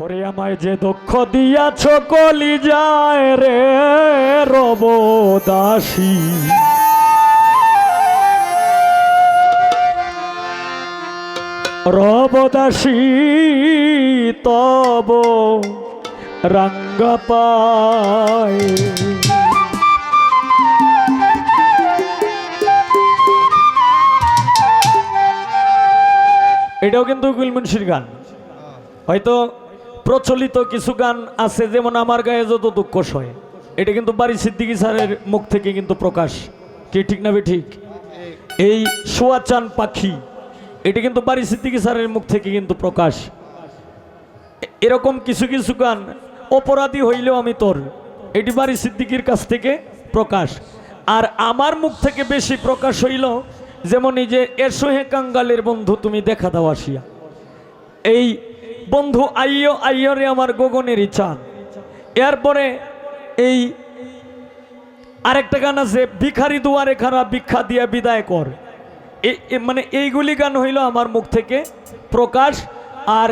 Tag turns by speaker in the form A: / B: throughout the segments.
A: ওরে আমায় যে দক্ষ দিয়াছ কলি যায় রে রব দাসী। রব দাসী তব রঙ্গ পায়। এটাও কিন্তু উকিল মুন্সির গান। হয়তো প্রচলিত কিছু গান আছে, যেমন আমার গায়ে যত দুঃখ সয়। এটা কিন্তু বাড়ি সিদ্দিকি স্যারের মুখ থেকে কিন্তু প্রকাশ। কি ঠিক না ঠিক? এই সোয়াচান পাখি, এটা কিন্তু বাড়ি সিদ্দিকি স্যারের মুখ থেকে কিন্তু প্রকাশ। এরকম কিছু কিছু গান অপরাধী হইলেও আমি তোর, এটি বাড়ি সিদ্দিকির কাছ থেকে প্রকাশ। আর আমার মুখ থেকে বেশি প্রকাশ হইল, যেমন এই যে এসো হে কাঙ্গালের বন্ধু তুমি দেখা দাও আসিয়া। এই বন্ধু, আইয় আইয় রে আমার গগনেরই চান এরপরে এই আরেকটা গান আছে, ভিখারি দুয়ারে খারাপ ভিক্ষা দিয়া বিদায় কর। মানে এইগুলি গান হইল আমার মুখ থেকে প্রকাশ। আর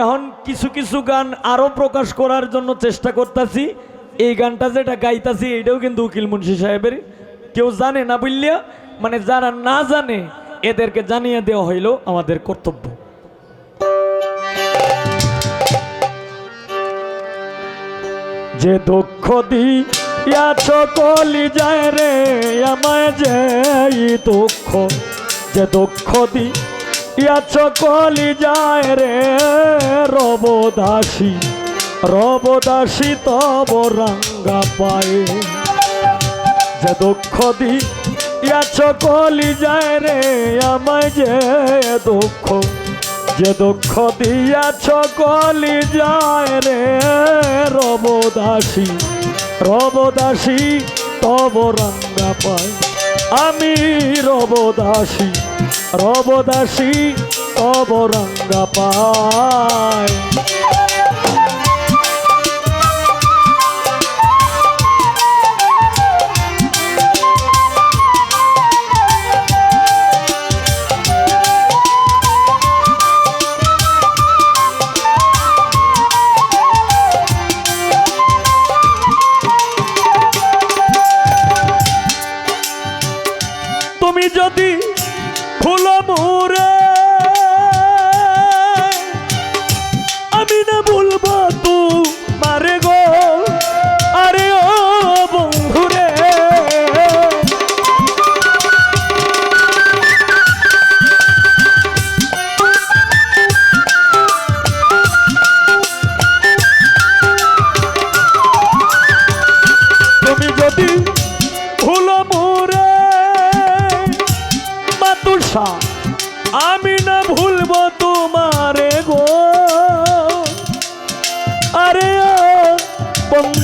A: এখন কিছু কিছু গান আরও প্রকাশ করার জন্য চেষ্টা করতেছি। এই গানটা যেটা গাইতাছি এটাও কিন্তু উকিল মুন্সি সাহেবের। কেউ জানে না বললিয়া মানে যারা না জানে, এদেরকে জানিয়ে দেওয়া হইল আমাদের কর্তব্য। যে দুঃখ দিয়াছ, কলি যায় রে, আমায় যে দুঃখ। যে দুঃখ দিয়াছ, কলি যায় রে, রব দাসী রব দাসী তব রঙ্গা পায়ে। যে দুঃখ দিয়াছ, কলি যায় রে, আমায় যে দুঃখ যে দুঃখ দিয়াছ, কলি যায় রে। রবদাসী রবদাসী, তব রঙ্গা পায়। আমি রবদাসী রবদাসী, তব রঙ্গা পায়।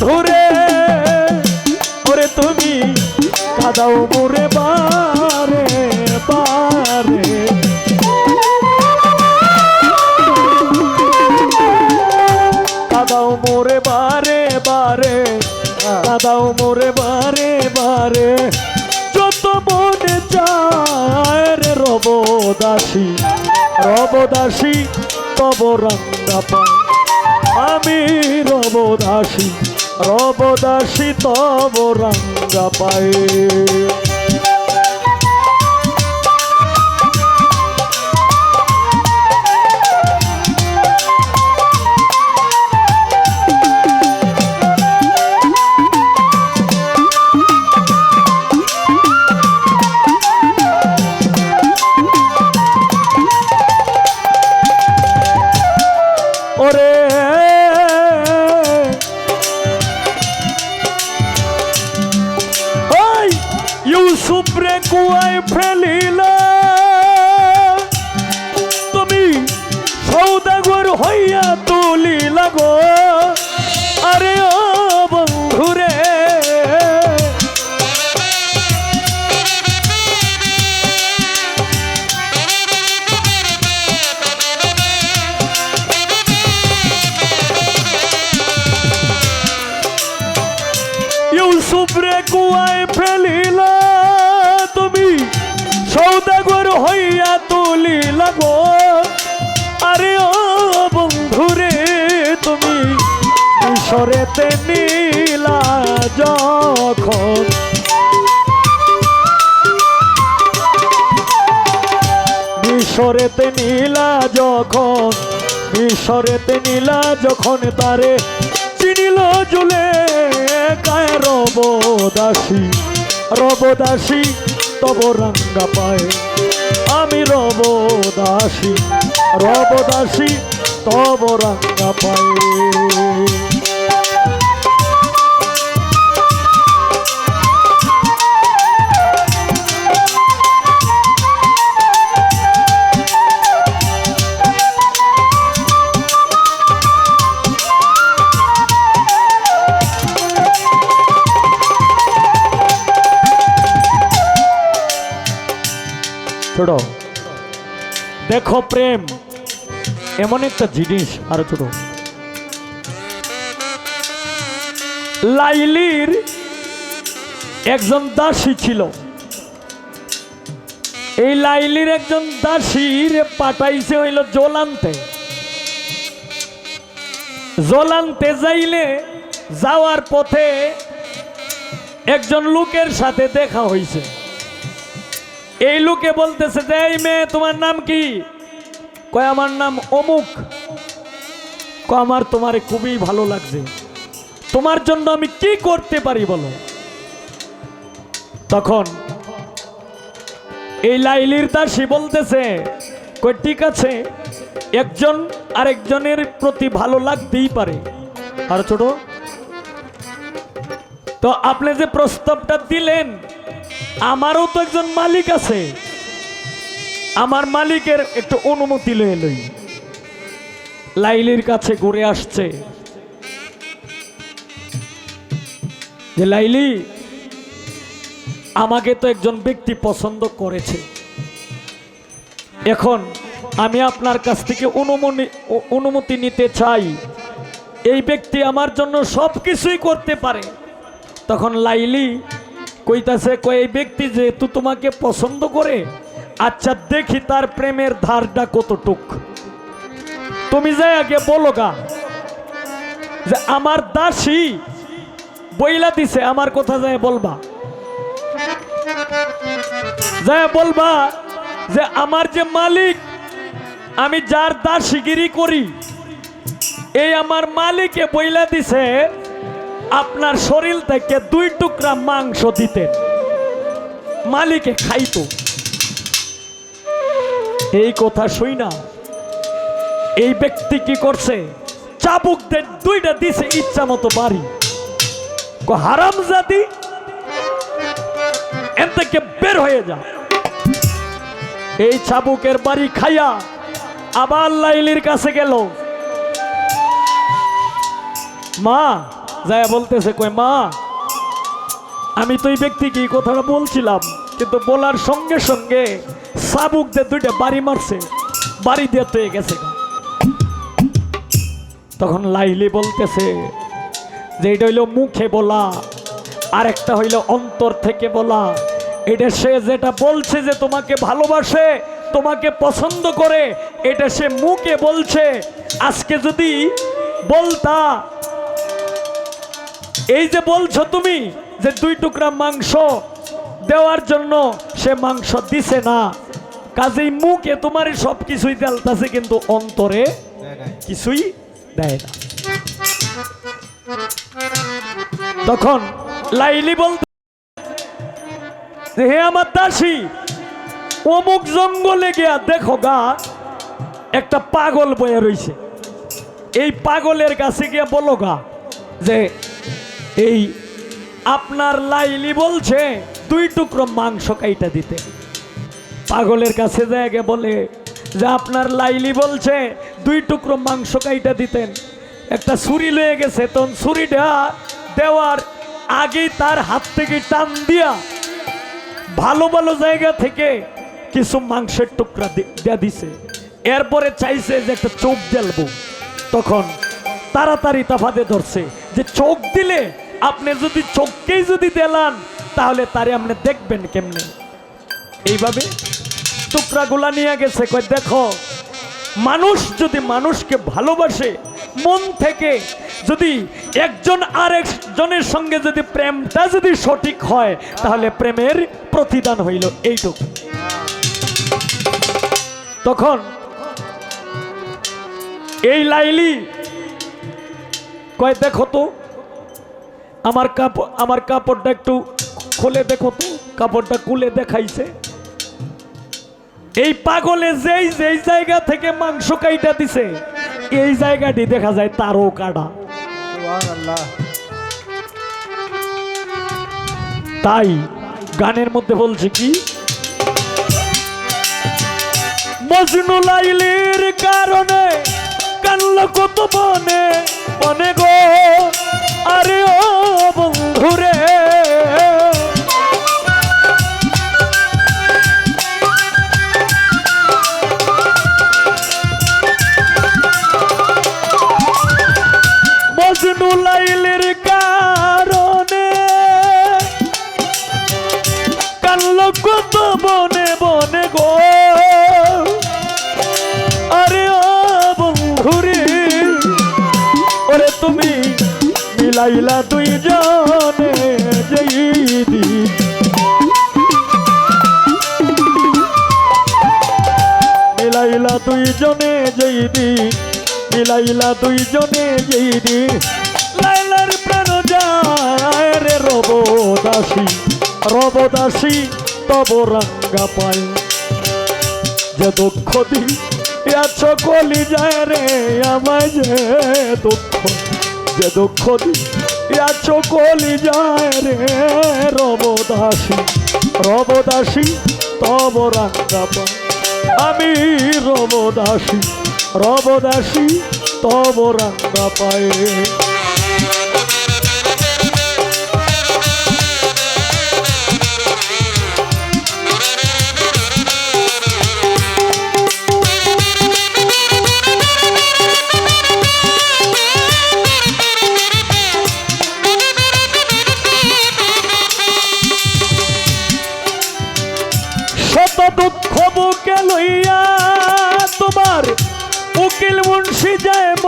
A: বন্ধুরে ওরে তুমি কাদাও মোরে বারে বারে। কাদাও মোরে বারে বারে। কাদাও মোরে বারে বারে। যত মনে চায় রে রব দাসী রব দাসী তব রঙ্গা পায়। আমি রব দাসী রব দাসী তব রঙ্গা পায়। হইয়া গো। আরে ও বন্ধুরে। ইউসুফ রে কুয়ায় ফেলিল, তুমি সৌদাগর হইয়া তুলিল গো। আরে ও বন্ধুরে তুমি তে নীলা যখন। মিশরেতে নীলা যখন, মিশরেতে নীলা যখন তারে চিনিল জুলে গায় রবদাসী রবদাসী তব রঙ্গা পায়। আমি রবদাসী রবদাসী তব রাঙ্গা পায় ছোট। দেখো প্রেম। এমন একটা জিনিস, আরও ছোট। লাইলির একজন দাসী ছিল। এই লাইলির একজন দাসীর পাঠাইছে হইল জোলান্তে। জোলান্তে যাইলে যাওয়ার পথে একজন লোকের সাথে দেখা হয়েছে এই লোকে বলতেছে যে, এই মেয়ে, তোমার নাম কি? কয়, আমার নাম অমুক? কয়, আমার তোমারে খুবই ভালো লাগছে। তোমার জন্য আমি কি করতে পারি বলো? তখন এই লাইলির দাসী বলতেছে কই ঠিক আছে, একজন আরেকজনের প্রতি ভালো লাগতেই পারে। আর ছোট। তো আপনি যে প্রস্তাবটা দিলেন, আমারও তো একজন মালিক আছে। আমার মালিকের একটু অনুমতি লয়ে লই। লাইলির কাছে ঘুরে আসছে। যে লাইলি, আমাকে তো একজন ব্যক্তি পছন্দ করেছে। এখন আমি আপনার কাছ থেকে অনুমনি অনুমতি নিতে চাই। এই ব্যক্তি আমার জন্য সব কিছুই করতে পারে। তখন লাইলি কইতাছে, কয়, এই ব্যক্তি যেহেতু তোমাকে পছন্দ করে আচ্ছা দেখি তার প্রেমের ধারটা কতটুক। তুমি যাই আগে বলো গা, যে আমার দাসী বইলা দিছে, আমার কথা যায় বলবা। যায় বলবা যে আমার যে মালিক, আমি যার দাসীগিরি করি, এই আমার মালিকে বইলা দিছে, আপনার শরীর থেকে দুই টুকরা মাংস দিতেন। মালিকে খাইতো। এই কথা শুই না। এই ব্যক্তি কি করছে? চাবুকদের দুইটা দিছে ইচ্ছা মতো বাড়ি। হারাম জাতি? এন থেকে বের হয়ে যা। এই চাবুকের বাড়ি খাইয়া আবার লাইলির কাছে গেল। মা, যায় বলতেছে কই মা, আমি তো এই ব্যক্তিকে কথাটা বলছিলাম, কিন্তু বলার সঙ্গে সঙ্গে সাবুক দিয়ে দুইটা বাড়ি মারছে, বাড়ি দিয়ে তো গেছে তখন লাইলি বলতেছে যে এটা হইল মুখে বলা আর একটা হইল অন্তর থেকে বলা। এটা সে যেটা বলছে যে তোমাকে ভালোবাসে, তোমাকে পছন্দ করে, এটা সে মুখে বলছে। আজকে যদি বলতা, এই যে বলছো তুমি যে দুই টুকরা মাংস দেওয়ার জন্য সে মাংস দিছে না। কাজেই মুখে তোমার সব কিছুই দেলতাছে কিন্তু অন্তরে কিছুই দেয় না। তখন লাইলি বলতে হে আমার দাসী অমুক জঙ্গলে গিয়া দেখো গা একটা পাগল বয়ে রইছে। এই পাগলের কাছে গিয়ে বলো গা যে এই আপনার লাইলি বলছে দুই টুকরো মাংস কাইটা দিতে। পাগলের কাছে জায়গা বলে যে আপনার লাইলি বলছে, দুই টুকরো মাংস কাইটা দিতেন। একটা ছুরি লয়ে গেছে, তখন ছুরিটা দেওয়ার আগেই তার হাত থেকে টান দিয়া ভালো ভালো জায়গা থেকে কিছু মাংসের টুকরা দেয়া দিছে। এরপরে চাইছে যে একটা চোখ জ্বালবো। তখন তাড়াতাড়ি তাফাতে ধরছে যে চোখ দিলে আপনি যদি চোখকেই যদি দেলান তাহলে তারে আপনি দেখবেন কেমনে? এইভাবে টুকরাগুলা নিয়ে গেছে, কই দেখো, মানুষ যদি মানুষকে ভালোবাসে, মন থেকে যদি একজন আরেকজনের সঙ্গে যদি প্রেমটা যদি সঠিক হয়, তাহলে প্রেমের প্রতিদান হইল এইটুকু। তখন এই লাইলি কয় দেখো তো, আমার কাপড় আমার কাপড়টা একটু খুলে দেখো তো, কাপড়টা খুলে দেখাইছে। এই পাগলে যেই যেই জায়গা থেকে মাংস কাইটা দিছে এই জায়গাটি দেখা যায় তারও কাটা তাই গানের মধ্যে বলছে কি? মজনু লাইলির কারণে কান্ল কত বনে বনে গো। আরে বন্ধুরে, ওরে তুমি মিলাইলা দুই জনে জয়দি মিলাইলা দুই জনে জয়দি মিলাইলা দুই জনে জয়দি লাইলার প্রাণ যায় রে রব দাসী রব দাসী তব রঙ্গা পায়। যে দুঃখ দি আছো কলি যায় রে, আমায় যে দুঃখ যে দুঃখ দি আছো কলি যায় রে রবদাসী রবদাসী তব রাঙ্গা পায় আমি রবদাসী রবদাসী তব রাঙ্গা পায়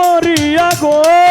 A: মরিয়া গো।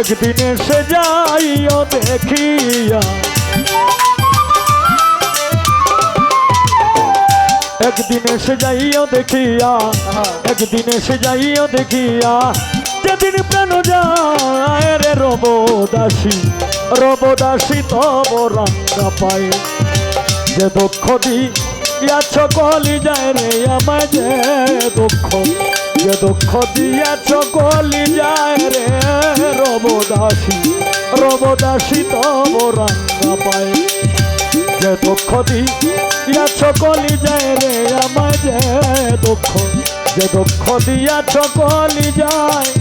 A: একদিন এসে যাইও দেখিয়া। একদিন এসে যাইও দেখিয়া, একদিন এসে যাইও দেখিয়া। যেদিন প্রাণ যায় রে রবদাসী রবদাসী তব রঙ্গা পায়। যে দুঃখ দিয়াছ কলি যায় রে আমায় যে দুঃখ যে দুঃখ দিয়াছ কলি যায় রে। রবদাসী রবদাসী তব রঙ্গা পায়। যে দুঃখ দিয়াছ কলি যায় রে, আমায় যে দুঃখ যে দুঃখ দিয়াছ কলি যায়